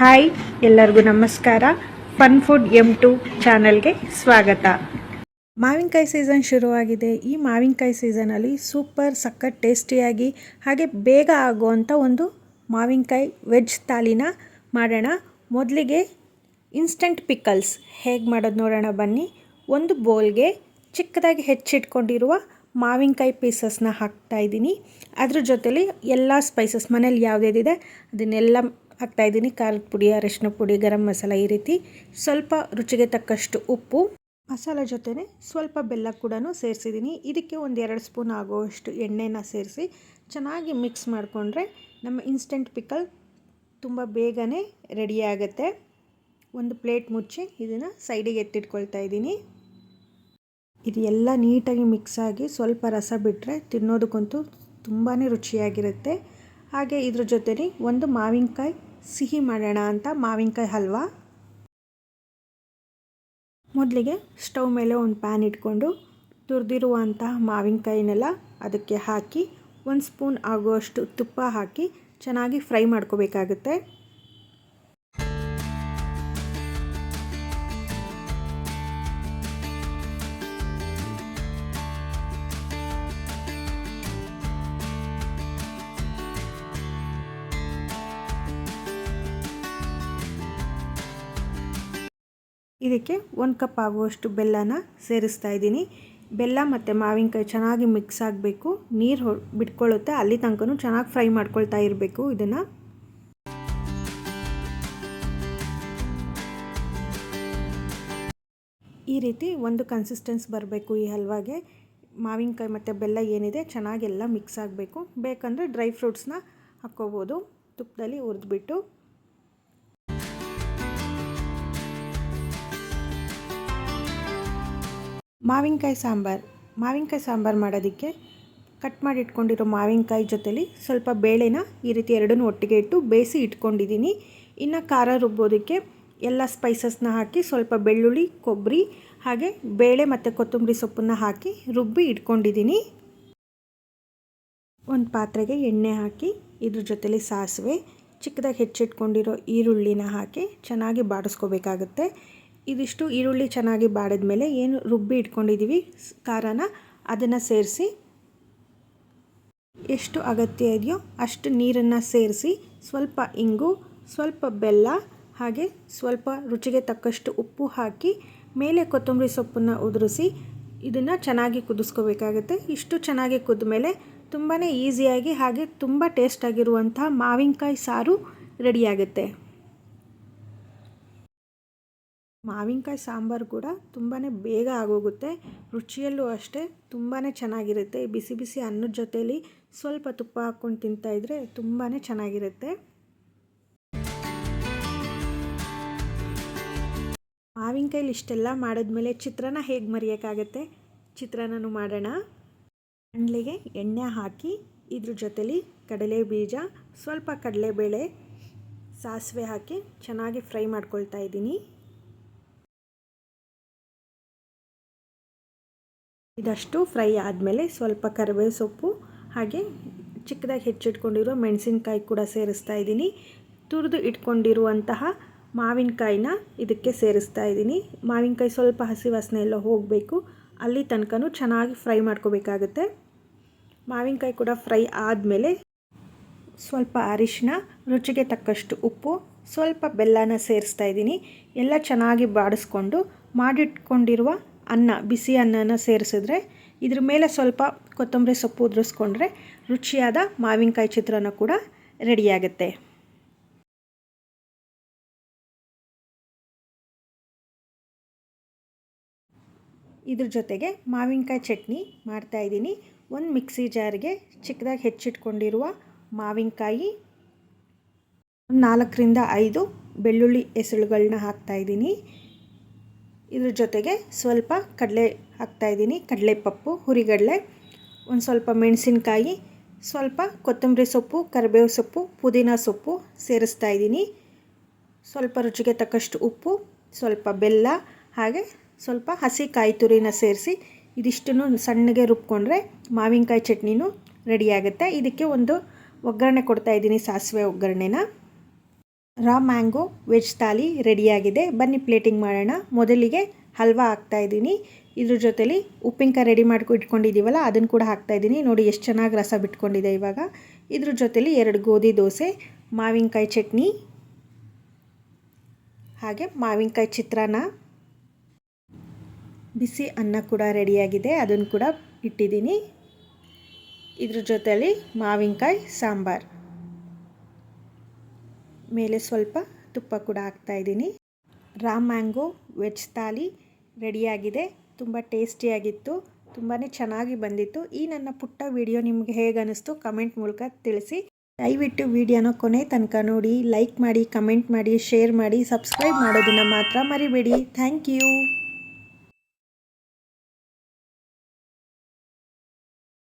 Hi, ಎಲ್ಲರಿಗೂ ನಮಸ್ಕಾರ. Fun food M to ಚಾನಲ್ಗೆ ಸ್ವಾಗತ. ಮಾವಿನಕಾಯಿ ಸೀಸನ್ ಶುರುವಾಗಿದೆ. ಈ ಮಾವಿನಕಾಯಿ ಸೀಸನಲ್ಲಿ ಸೂಪರ್ ಸಕ್ಕತ್ ಟೇಸ್ಟಿಯಾಗಿ ಹಾಗೆ ಬೇಗ ಆಗುವಂಥ ಒಂದು ಮಾವಿನಕಾಯಿ ವೆಜ್ ತಾಲಿನ ಮಾಡೋಣ. ಮೊದಲಿಗೆ ಇನ್ಸ್ಟಂಟ್ ಪಿಕಲ್ಸ್ ಹೇಗೆ ಮಾಡೋದು ನೋಡೋಣ ಬನ್ನಿ. ಒಂದು ಬೌಲ್ಗೆ ಚಿಕ್ಕದಾಗಿ ಹೆಚ್ಚಿಟ್ಕೊಂಡಿರುವ ಮಾವಿನಕಾಯಿ ಪೀಸಸ್ನ ಹಾಕ್ತಾ ಇದ್ದೀನಿ. ಅದ್ರ ಜೊತೇಲಿ ಎಲ್ಲ ಸ್ಪೈಸಸ್ ಮನೇಲಿ ಯಾವುದೇದಿದೆ ಅದನ್ನೆಲ್ಲ ಹಾಕ್ತಾ ಇದ್ದೀನಿ. ಖಾರದ ಪುಡಿ, ಅರಶಿನ ಪುಡಿ, ಗರಂ ಮಸಾಲ ಈ ರೀತಿ. ಸ್ವಲ್ಪ ರುಚಿಗೆ ತಕ್ಕಷ್ಟು ಉಪ್ಪು. ಮಸಾಲ ಜೊತೆನೆ ಸ್ವಲ್ಪ ಬೆಲ್ಲ ಕೂಡ ಸೇರಿಸಿದ್ದೀನಿ. ಇದಕ್ಕೆ ಒಂದು ಎರಡು ಸ್ಪೂನ್ ಆಗುವಷ್ಟು ಎಣ್ಣೆನ ಸೇರಿಸಿ ಚೆನ್ನಾಗಿ ಮಿಕ್ಸ್ ಮಾಡಿಕೊಂಡ್ರೆ ನಮ್ಮ ಇನ್ಸ್ಟೆಂಟ್ ಪಿಕಲ್ ತುಂಬ ಬೇಗನೆ ರೆಡಿ ಆಗುತ್ತೆ. ಒಂದು ಪ್ಲೇಟ್ ಮುಚ್ಚಿ ಇದನ್ನು ಸೈಡಿಗೆ ಎತ್ತಿಟ್ಕೊಳ್ತಾ ಇದ್ದೀನಿ. ಇದು ಎಲ್ಲ ನೀಟಾಗಿ ಮಿಕ್ಸ್ ಆಗಿ ಸ್ವಲ್ಪ ರಸ ಬಿಟ್ಟರೆ ತಿನ್ನೋದಕ್ಕಂತೂ ತುಂಬಾ ರುಚಿಯಾಗಿರುತ್ತೆ. ಹಾಗೆ ಇದ್ರ ಜೊತೆಲಿ ಒಂದು ಮಾವಿನಕಾಯಿ ಸಿಹಿ ಮಾಡೋಣ ಅಂತ ಮಾವಿನಕಾಯಿ ಹಲ್ವಾ. ಮೊದಲಿಗೆ ಸ್ಟವ್ ಮೇಲೆ ಒಂದು ಪ್ಯಾನ್ ಇಟ್ಕೊಂಡು ತುರಿದಿರುವಂತಹ ಮಾವಿನಕಾಯಿನೆಲ್ಲ ಅದಕ್ಕೆ ಹಾಕಿ ಒಂದು ಸ್ಪೂನ್ ಆಗುವಷ್ಟು ತುಪ್ಪ ಹಾಕಿ ಚೆನ್ನಾಗಿ ಫ್ರೈ ಮಾಡ್ಕೋಬೇಕಾಗುತ್ತೆ. ಇದಕ್ಕೆ ಒಂದು ಕಪ್ ಆಗುವಷ್ಟು ಬೆಲ್ಲನ ಸೇರಿಸ್ತಾ ಇದ್ದೀನಿ. ಬೆಲ್ಲ ಮತ್ತು ಮಾವಿನಕಾಯಿ ಚೆನ್ನಾಗಿ ಮಿಕ್ಸ್ ಆಗಬೇಕು. ನೀರು ಹೊ ಬಿಟ್ಕೊಳ್ಳುತ್ತೆ. ಅಲ್ಲಿ ತನಕ ಚೆನ್ನಾಗಿ ಫ್ರೈ ಮಾಡ್ಕೊಳ್ತಾ ಇರಬೇಕು ಇದನ್ನು. ಈ ರೀತಿ ಒಂದು ಕನ್ಸಿಸ್ಟೆನ್ಸ್ ಬರಬೇಕು ಈ ಹಲ್ವಾಗೆ. ಮಾವಿನಕಾಯಿ ಮತ್ತು ಬೆಲ್ಲ ಏನಿದೆ ಚೆನ್ನಾಗೆಲ್ಲ ಮಿಕ್ಸ್ ಆಗಬೇಕು. ಬೇಕಂದರೆ ಡ್ರೈ ಫ್ರೂಟ್ಸ್ನ ಹಾಕ್ಕೋಬೋದು. ತುಪ್ಪದಲ್ಲಿ ಹುರಿದ್ಬಿಟ್ಟು. ಮಾವಿನಕಾಯಿ ಸಾಂಬಾರು. ಮಾವಿನಕಾಯಿ ಸಾಂಬಾರು ಮಾಡೋದಕ್ಕೆ ಕಟ್ ಮಾಡಿ ಇಟ್ಕೊಂಡಿರೋ ಮಾವಿನಕಾಯಿ ಜೊತೆಲಿ ಸ್ವಲ್ಪ ಬೇಳೆನ ಈ ರೀತಿ ಎರಡನ್ನೂ ಒಟ್ಟಿಗೆ ಇಟ್ಟು ಬೇಯಿಸಿ ಇಟ್ಕೊಂಡಿದ್ದೀನಿ. ಇನ್ನು ಖಾರ ರುಬ್ಬೋದಕ್ಕೆ ಎಲ್ಲ ಸ್ಪೈಸಸ್ನ ಹಾಕಿ ಸ್ವಲ್ಪ ಬೆಳ್ಳುಳ್ಳಿ ಕೊಬ್ಬರಿ ಹಾಗೆ ಬೇಳೆ ಮತ್ತು ಕೊತ್ತಂಬರಿ ಸೊಪ್ಪನ್ನು ಹಾಕಿ ರುಬ್ಬಿ ಇಟ್ಕೊಂಡಿದ್ದೀನಿ. ಒಂದು ಪಾತ್ರೆಗೆ ಎಣ್ಣೆ ಹಾಕಿ ಇದ್ರ ಜೊತೆಲಿ ಸಾಸಿವೆ, ಚಿಕ್ಕದಾಗಿ ಹೆಚ್ಚಿಟ್ಕೊಂಡಿರೋ ಈರುಳ್ಳಿನ ಹಾಕಿ ಚೆನ್ನಾಗಿ ಬಾಡಿಸ್ಕೋಬೇಕಾಗುತ್ತೆ. ಇದಿಷ್ಟು ಈರುಳ್ಳಿ ಚೆನ್ನಾಗಿ ಬಾಡಿದ ಮೇಲೆ ಏನು ರುಬ್ಬಿ ಇಟ್ಕೊಂಡಿದ್ದೀವಿ ಖಾರನ ಅದನ್ನು ಸೇರಿಸಿ. ಎಷ್ಟು ಅಗತ್ಯ ಇದೆಯೋ ಅಷ್ಟು ನೀರನ್ನು ಸೇರಿಸಿ, ಸ್ವಲ್ಪ ಇಂಗು, ಸ್ವಲ್ಪ ಬೆಲ್ಲ, ಹಾಗೆ ಸ್ವಲ್ಪ ರುಚಿಗೆ ತಕ್ಕಷ್ಟು ಉಪ್ಪು ಹಾಕಿ, ಮೇಲೆ ಕೊತ್ತಂಬರಿ ಸೊಪ್ಪನ್ನು ಉದುರಿಸಿ ಇದನ್ನು ಚೆನ್ನಾಗಿ ಕುದಿಸ್ಕೋಬೇಕಾಗುತ್ತೆ. ಇಷ್ಟು ಚೆನ್ನಾಗಿ ಕುದ್ದ ಮೇಲೆ ತುಂಬಾ ಈಸಿಯಾಗಿ ಹಾಗೆ ತುಂಬ ಟೇಸ್ಟಾಗಿರುವಂಥ ಮಾವಿನಕಾಯಿ ಸಾರು ರೆಡಿಯಾಗುತ್ತೆ. ಮಾವಿನಕಾಯಿ ಸಾಂಬಾರು ಕೂಡ ತುಂಬಾ ಬೇಗ ಆಗೋಗುತ್ತೆ. ರುಚಿಯಲ್ಲೂ ಅಷ್ಟೇ ತುಂಬಾ ಚೆನ್ನಾಗಿರುತ್ತೆ. ಬಿಸಿ ಬಿಸಿ ಅನ್ನದ ಜೊತೇಲಿ ಸ್ವಲ್ಪ ತುಪ್ಪ ಹಾಕ್ಕೊಂಡು ತಿಂತಾಯಿದ್ರೆ ತುಂಬಾ ಚೆನ್ನಾಗಿರುತ್ತೆ. ಮಾವಿನಕಾಯಿಲಿ ಇಷ್ಟೆಲ್ಲ ಮಾಡಿದ್ಮೇಲೆ ಚಿತ್ರಾನ್ನ ಹೇಗೆ ಮರೆಯೋಕ್ಕಾಗತ್ತೆ? ಚಿತ್ರಾನ್ನನೂ ಮಾಡೋಣ. ಅಂಡ್ಲಿಗೆ ಎಣ್ಣೆ ಹಾಕಿ ಇದ್ರ ಜೊತೇಲಿ ಕಡಲೆ ಬೀಜ, ಸ್ವಲ್ಪ ಕಡಲೆಬೇಳೆ, ಸಾಸಿವೆ ಹಾಕಿ ಚೆನ್ನಾಗಿ ಫ್ರೈ ಮಾಡ್ಕೊಳ್ತಾ ಇದ್ದೀನಿ. ಇದಷ್ಟು ಫ್ರೈ ಆದಮೇಲೆ ಸ್ವಲ್ಪ ಕರಿಬೇವು ಸೊಪ್ಪು, ಹಾಗೆ ಚಿಕ್ಕದಾಗಿ ಹೆಚ್ಚಿಟ್ಕೊಂಡಿರೋ ಮೆಣಸಿನ್ಕಾಯಿ ಕೂಡ ಸೇರಿಸ್ತಾ ಇದ್ದೀನಿ. ತುರಿದು ಇಟ್ಕೊಂಡಿರುವಂತಹ ಮಾವಿನಕಾಯಿನ ಇದಕ್ಕೆ ಸೇರಿಸ್ತಾ ಇದ್ದೀನಿ. ಮಾವಿನಕಾಯಿ ಸ್ವಲ್ಪ ಹಸಿ ವಾಸನೆ ಎಲ್ಲ ಹೋಗಬೇಕು. ಅಲ್ಲಿ ತನಕನೂ ಚೆನ್ನಾಗಿ ಫ್ರೈ ಮಾಡ್ಕೋಬೇಕಾಗುತ್ತೆ. ಮಾವಿನಕಾಯಿ ಕೂಡ ಫ್ರೈ ಆದಮೇಲೆ ಸ್ವಲ್ಪ ಅರಿಶಿನ ರುಚಿಗೆ ತಕ್ಕಷ್ಟು ಉಪ್ಪು, ಸ್ವಲ್ಪ ಬೆಲ್ಲನ ಸೇರಿಸ್ತಾ ಇದ್ದೀನಿ. ಎಲ್ಲ ಚೆನ್ನಾಗಿ ಬಾಡಿಸ್ಕೊಂಡು ಮಾಡಿಟ್ಕೊಂಡಿರುವ ಅನ್ನ, ಬಿಸಿ ಅನ್ನನ ಸೇರಿಸಿದ್ರೆ ಇದ್ರ ಮೇಲೆ ಸ್ವಲ್ಪ ಕೊತ್ತಂಬರಿ ಸೊಪ್ಪು ಉದುರಿಸ್ಕೊಂಡ್ರೆ ರುಚಿಯಾದ ಮಾವಿನಕಾಯಿ ಚಿತ್ರಾನ್ನ ಕೂಡ ರೆಡಿಯಾಗುತ್ತೆ. ಇದ್ರ ಜೊತೆಗೆ ಮಾವಿನಕಾಯಿ ಚಟ್ನಿ ಮಾಡ್ತಾಯಿದ್ದೀನಿ ಒಂದು ಮಿಕ್ಸಿ ಜಾರಿಗೆ ಚಿಕ್ಕದಾಗಿ ಹೆಚ್ಚಿಟ್ಕೊಂಡಿರುವ ಮಾವಿನಕಾಯಿ, ನಾಲ್ಕರಿಂದ ಐದು ಬೆಳ್ಳುಳ್ಳಿ ಎಸಳುಗಳನ್ನ ಹಾಕ್ತಾಯಿದ್ದೀನಿ ಇದ್ರ ಜೊತೆಗೆ ಸ್ವಲ್ಪ ಕಡಲೆ ಹಾಕ್ತಾಯಿದ್ದೀನಿ ಕಡಲೆಪಪ್ಪು, ಹುರಿಗಡಲೆ, ಒಂದು ಸ್ವಲ್ಪ ಮೆಣಸಿನ್ಕಾಯಿ, ಸ್ವಲ್ಪ ಕೊತ್ತಂಬರಿ ಸೊಪ್ಪು, ಕರಿಬೇವು ಸೊಪ್ಪು, ಪುದೀನ ಸೊಪ್ಪು ಸೇರಿಸ್ತಾ ಇದ್ದೀನಿ. ಸ್ವಲ್ಪ ರುಚಿಗೆ ತಕ್ಕಷ್ಟು ಉಪ್ಪು, ಸ್ವಲ್ಪ ಬೆಲ್ಲ, ಹಾಗೆ ಸ್ವಲ್ಪ ಹಸಿ ಕಾಯಿ ತುರಿನ ಸೇರಿಸಿ ಇದಿಷ್ಟನ್ನು ಸಣ್ಣಗೆ ರುಬ್ಕೊಂಡ್ರೆ ಮಾವಿನಕಾಯಿ ಚಟ್ನಿನೂ ರೆಡಿಯಾಗುತ್ತೆ ಇದಕ್ಕೆ ಒಂದು ಒಗ್ಗರಣೆ ಕೊಡ್ತಾಯಿದ್ದೀನಿ ಸಾಸಿವೆ ಒಗ್ಗರಣೆನ. ರಾ ಮ್ಯಾಂಗೋ ವೆಜ್ ಥಾಲಿ ರೆಡಿಯಾಗಿದೆ ಬನ್ನಿ ಪ್ಲೇಟಿಂಗ್ ಮಾಡೋಣ. ಮೊದಲಿಗೆ ಹಲ್ವಾ ಹಾಕ್ತಾ ಇದ್ದೀನಿ. ಇದ್ರ ಜೊತೆಲಿ ಉಪ್ಪಿನಕಾಯಿ ರೆಡಿ ಮಾಡ್ಕೊ ಇಟ್ಕೊಂಡಿದ್ದೀವಲ್ಲ, ಅದನ್ನು ಕೂಡ ಹಾಕ್ತಾ ಇದ್ದೀನಿ. ನೋಡಿ ಎಷ್ಟು ಚೆನ್ನಾಗಿ ರಸ ಬಿಟ್ಕೊಂಡಿದೆ ಇವಾಗ. ಇದ್ರ ಜೊತೆಲಿ ಎರಡು ಗೋಧಿ ದೋಸೆ, ಮಾವಿನಕಾಯಿ ಚಟ್ನಿ, ಹಾಗೆ ಮಾವಿನಕಾಯಿ ಚಿತ್ರಾನ್ನ. ಬಿಸಿ ಅನ್ನ ಕೂಡ ರೆಡಿಯಾಗಿದೆ ಅದನ್ನು ಕೂಡ ಇಟ್ಟಿದ್ದೀನಿ. ಇದ್ರ ಜೊತೆಲಿ ಮಾವಿನಕಾಯಿ ಸಾಂಬಾರು. ಮೇಲೆ ಸ್ವಲ್ಪ ತುಪ್ಪ ಕೂಡ ಹಾಕ್ತಾ ಇದ್ದೀನಿ. ರಾ ಮ್ಯಾಂಗೋ ವೆಜ್ ಥಾಲಿ ರೆಡಿಯಾಗಿದೆ. ತುಂಬ ಟೇಸ್ಟಿಯಾಗಿತ್ತು. ತುಂಬಾ ಚೆನ್ನಾಗಿ ಬಂದಿತ್ತು. ಈ ನನ್ನ ಪುಟ್ಟ ವಿಡಿಯೋ ನಿಮಗೆ ಹೇಗೆ ಅನ್ನಿಸ್ತು ಕಮೆಂಟ್ ಮೂಲಕ ತಿಳಿಸಿ. ದಯವಿಟ್ಟು ವಿಡಿಯೋನ ಕೊನೆ ತನಕ ನೋಡಿ, ಲೈಕ್ ಮಾಡಿ, ಕಮೆಂಟ್ ಮಾಡಿ, ಶೇರ್ ಮಾಡಿ, ಸಬ್ಸ್ಕ್ರೈಬ್ ಮಾಡೋದನ್ನು ಮಾತ್ರ ಮರಿಬೇಡಿ. Thank you.